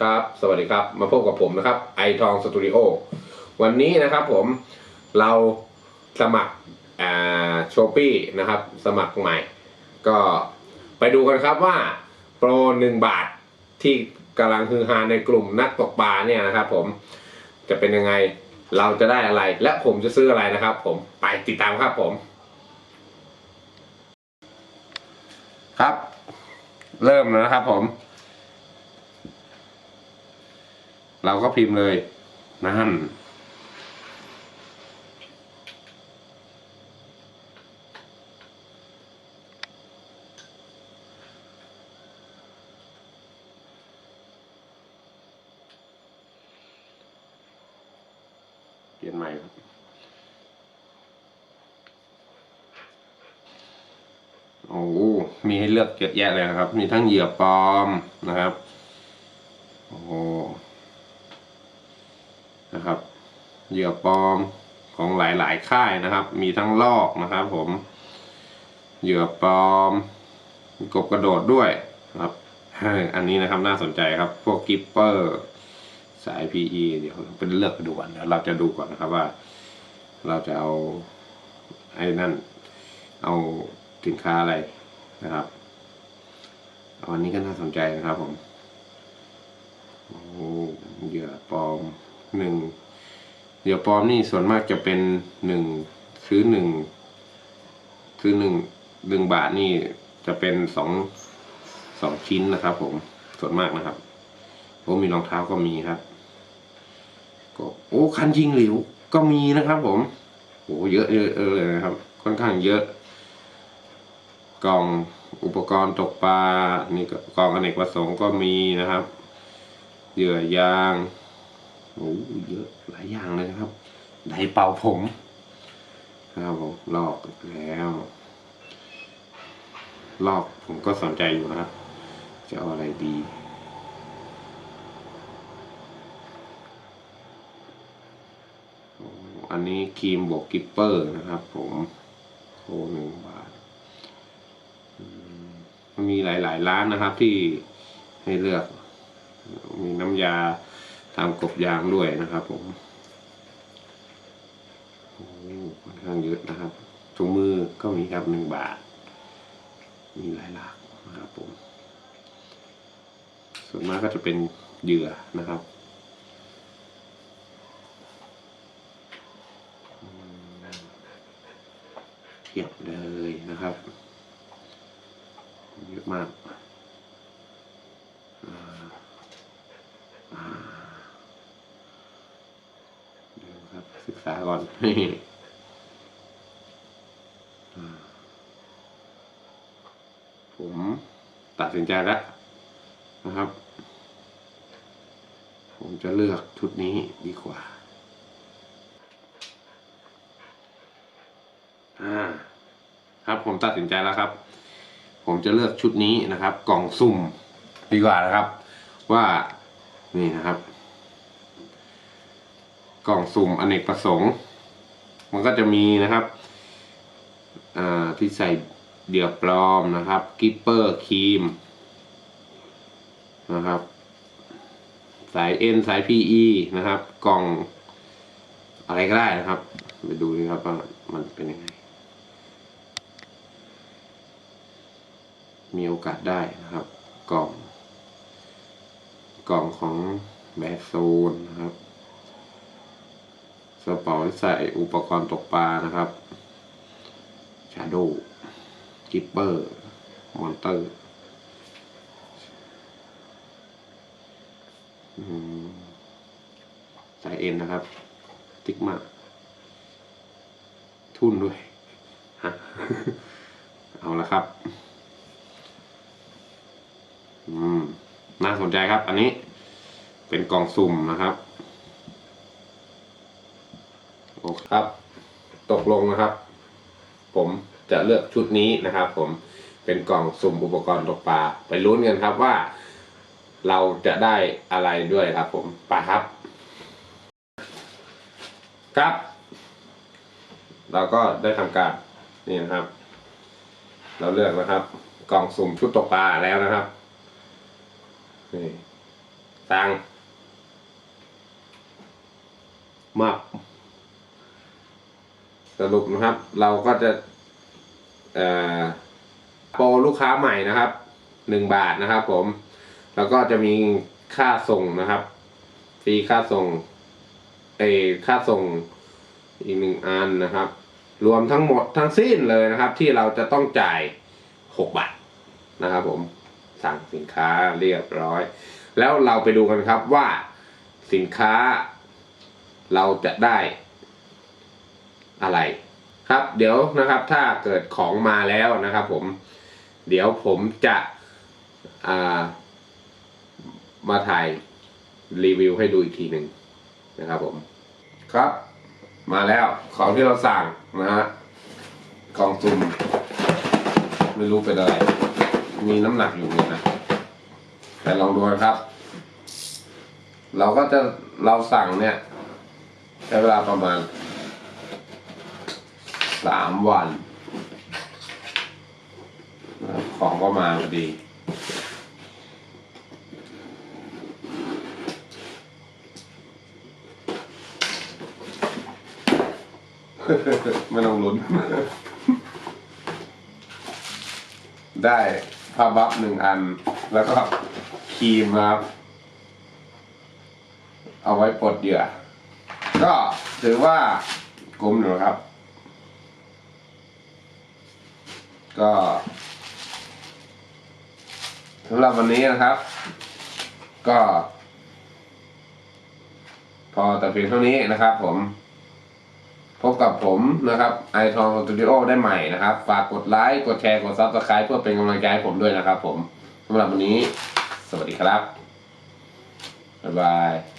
ครับ สวัสดีครับ มาพบกับผมนะครับ ไอทองสตูดิโอ วันนี้นะครับผมเราสมัครอ่าโชปี้นะครับ สมัครใหม่ ก็ไปดูกันครับว่า โปรหนึ่งบาทที่กำลังฮือฮาในกลุ่มนักตกปลาเนี่ยนะครับผมจะเป็นยังไงเราจะได้อะไร และผมจะซื้ออะไรนะครับ ผมไปติดตามครับผม ครับ เริ่มแล้วนะครับผม เราก็พิมพ์เลยนั่นเปลี่ยนใหม่ครับโอ้มีให้เลือกเยอะแยะเลยนะครับ มีทั้งเหยื่อปลอมนะครับ โอ้โห นะครับ เหยื่อปลอมของหลายๆค่ายนะครับ มีทั้งลอกนะครับ ผมเหยื่อปลอมกบกระโดดด้วยนะครับ อันนี้นะครับน่าสนใจครับ พวกกิปเปอร์สาย PE เดี๋ยวเป็นเลือกดูก่อนเดี๋ยวเราจะดูก่อนนะครับว่า เราจะเอาไอ้นั่น เอาสินค้าอะไรนะครับอันนี้ก็น่าสนใจนะครับผมโอ้เหยื่อปลอมหนึ่ง เหยื่อปลอมนี่ส่วนมากจะเป็นหนึ่งซื้อหนึ่งซื้อหนึ่งหนึ่งบาทนี่จะเป็นสองสองชิ้นนะครับ ผมส่วนมากนะครับโอ้มีรองเท้าก็มีครับก็โอ้คันยิงหลิวก็มีนะครับ ผมโอ้เยอะเยอะเอเลยนะครับ ค่อนข้างเยอะ กล่องอุปกรณ์ตกปลานี่ก็กล่องอเนกประสงค์ก็มีนะครับเหยื่อยางโอ้เยอะหล ไดร์เป่าผมนะครับผมลอกแล้ว ลอกผมก็สนใจอยู่นะครับ จะเอาอะไรดีอันนี้ครีมบวกกิปเปอร์นะครับ ผมโคหนึ่งบาทมมันมีหลาย ๆ ร้านนะครับที่ให้เลือก มีน้ำยาทำกบยางด้วยนะครับผมโอ้ค่อน ข้างเยอะนะครับถุงมือก็มีครับหนึ่งบาท มีหลายหลากนะครับผม ส่วนมากก็จะเป็นเหยื่อนะครับเทียบเลยนะครับ เยอะมากเดี๋ยวครับศึกษาก่อน อ่าผม ตัดสินใจแล้วนะครับ ผมจะเลือกชุดนี้ดีกว่า อ่า ครับผมตัดสินใจแล้วครับ ผมจะเลือกชุดนี้นะครับ กล่องสุ่มดีกว่านะครับ ว่านี่นะครับ กล่องสุ่มอเนกประสงค์ มันก็จะมีนะครับอ่าที่ใส่ เดี่ยวปลอมนะครับกิปเปอร์ครีมนะครับ สาย N สาย PE นะครับ กล่องอะไรก็ได้นะครับ ไปดูนะครับว่ามันเป็นยังไง มีโอกาสได้นะครับ กล่อง กล่องของแบดโซนนะครับกระเป๋าใส่อุปกรณ์ตกปลานะครับ ชาโด กิปเปอร์ มอนเตอร์สายเอ็นนะครับ ติ๊กมา ทุ่นด้วยฮะเอาละครับ อืม น่าสนใจครับ อันนี้ เป็นกล่องสุ่มนะครับ โอเคครับ ตกลงนะครับ ผม จะเลือกชุดนี้นะครับ ผมเป็นกล่องสุ่มอุปกรณ์ตกปลาไปลุ้นกันครับว่า เราจะได้อะไรด้วยครับ ผมไปครับ ครับ เราก็ได้ทำการนี่นะครับ เราเลือกนะครับ กล่องสุ่มชุดตกปลาแล้วนะครับนี่สั่งมับสรุปนะครับ เราก็จะ โปรลูกค้าใหม่นะครับหนึ่งบาทนะครับ ผม แล้วก็จะมีค่าส่งนะครับฟรีค่าส่งเออค่าส่งอีกหนึ่งอันนะครับ รวมทั้งหมดทั้งสิ้นเลยนะครับ ที่เราจะต้องจ่ายหกบาทนะครับ ผมสั่งสินค้าเรียบร้อย แล้วเราไปดูกันครับว่าสินค้าเราจะได้อะไร ครับ เดี๋ยวนะครับถ้าเกิดของมาแล้วนะครับ ผม เดี๋ยวผมจะามาถ่ายรีวิวให้ดูอีกทีหนึ่งนะครับผมครับ มาแล้วของที่เราสั่งนะฮะกล่องซุ่มไม่รู้เป็นอะไร มีน้ำหนักอยู่นี่นะแต่ลองดูนะครับ เราก็จะเราสั่งเนี่ยใช้เวลาประมาณ สามวัน ของก็มาพอดี ไม่ต้องลุ้น ได้ผ้าบัฟหนึ่งอัน แล้วก็ครีมครับ เอาไว้ปลดเหยื่อ ก็ถือว่าคุ้มอยู่ครับ ก็สำหรับวันนี้นะครับ ก็ พอแต่เพียงเท่านี้นะครับ ผม พบกับผมนะครับไอทองสตูดิโอได้ใหม่นะครับ ฝากกดไลค์กดแชร์กดซับสไคร b e เพื่อเป็นกำลังใจให้ผมด้วยนะครับ ผมสำหรับวันนี้ สวัสดีครับ บ๊ายบาย